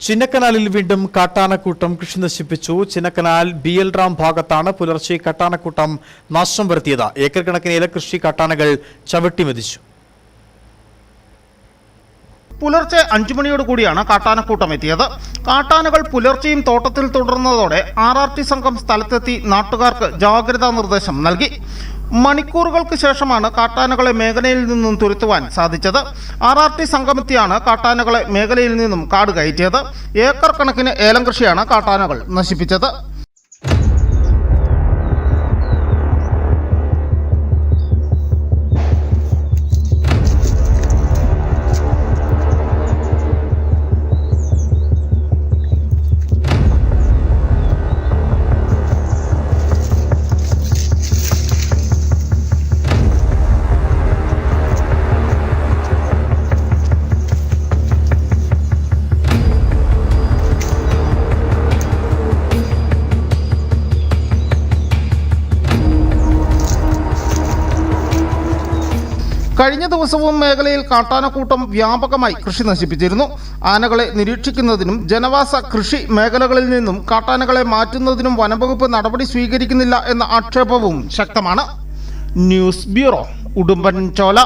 ചിന്നക്കനാലിൽ വീണ്ടും കാട്ടാനക്കൂട്ടം കൃഷി നശിപ്പിച്ചു. ചിന്നക്കനാൽ ബി എൽ റാം ഭാഗത്താണ് പുലർച്ചെ കാട്ടാനക്കൂട്ടം നാശം വരുത്തിയത്. ഏക്കർ കണക്കിന് ഇലകൃഷി കാട്ടാനകൾ ചവിട്ടിമെതിച്ചു പുലർച്ചെ അഞ്ചു മണിയോട് കൂടിയാണ് കാട്ടാനക്കൂട്ടം എത്തിയത്. കാട്ടാനകൾ പുലർച്ചെയും തോട്ടത്തിൽ തുടർന്നതോടെ ആർ ആർ ടി സംഘം സ്ഥലത്തെത്തി നാട്ടുകാർക്ക് ജാഗ്രതാ നിർദ്ദേശം നൽകി. മണിക്കൂറുകൾക്ക് ശേഷമാണ് കാട്ടാനകളെ മേഖലയിൽ നിന്നും തുരുത്തുവാൻ സാധിച്ചത്. ആർ ആർ ടി സംഗമത്തിയാണ് കാട്ടാനകളെ മേഖലയിൽ നിന്നും കാട് കയറ്റിയത്. ഏക്കർ കണക്കിന് ഏലം കൃഷിയാണ് കാട്ടാനകൾ നശിപ്പിച്ചത്. കഴിഞ്ഞ ദിവസവും മേഖലയിൽ കാട്ടാനക്കൂട്ടം വ്യാപകമായി കൃഷി നശിപ്പിച്ചിരുന്നു. ആനകളെ നിരീക്ഷിക്കുന്നതിനും ജനവാസ കൃഷി മേഖലകളിൽ നിന്നും കാട്ടാനകളെ മാറ്റുന്നതിനും വനംവകുപ്പ് നടപടി സ്വീകരിക്കുന്നില്ല എന്ന ആക്ഷേപവും ശക്തമാണ്. News bureau Udumbanchola.